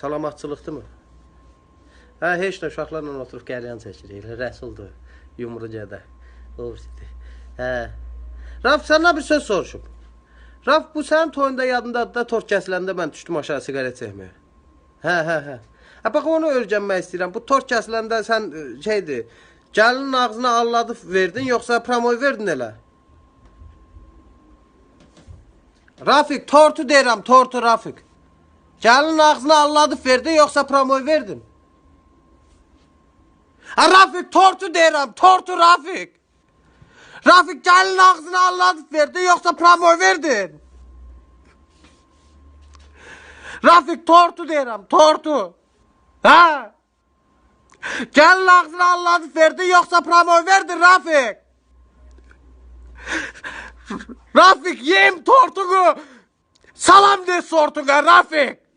Salamatçılıqdırmı? Hə, heç nə uşaqlarla oturub qəlyan çəkirik. Rəsuldur. Yumrucada. Hə. Raf səndən bir söz soruşum. Raf bu sənin toyunda yadındadır da tort kəsiləndə mən düşdüm aşağı siqaret çəkməyə. Hə, hə, hə. Hə bax onu öyrənmək istəyirəm. Bu tort kəsiləndə sən ə, şeydir. Gəlinin ağzına alladıb verdin yoxsa promoy verdin elə? Rafik tortu deyirəm, tortu Rafik. Gəlinin ağzına alladıb verdin yoxsa promoy verdin? Ha Rafik tortu deyirəm, tortu Rafik. Rafik gəlinin ağzına alladıb verdin yoxsa promoy verdin? Rafik tortu deyirəm, tortu. Ha? Gəlinin ağzına alladıb verdin yoxsa promoy verdin Rafik? Rafik yem tortuğu. Salam de sortuğa Rafik.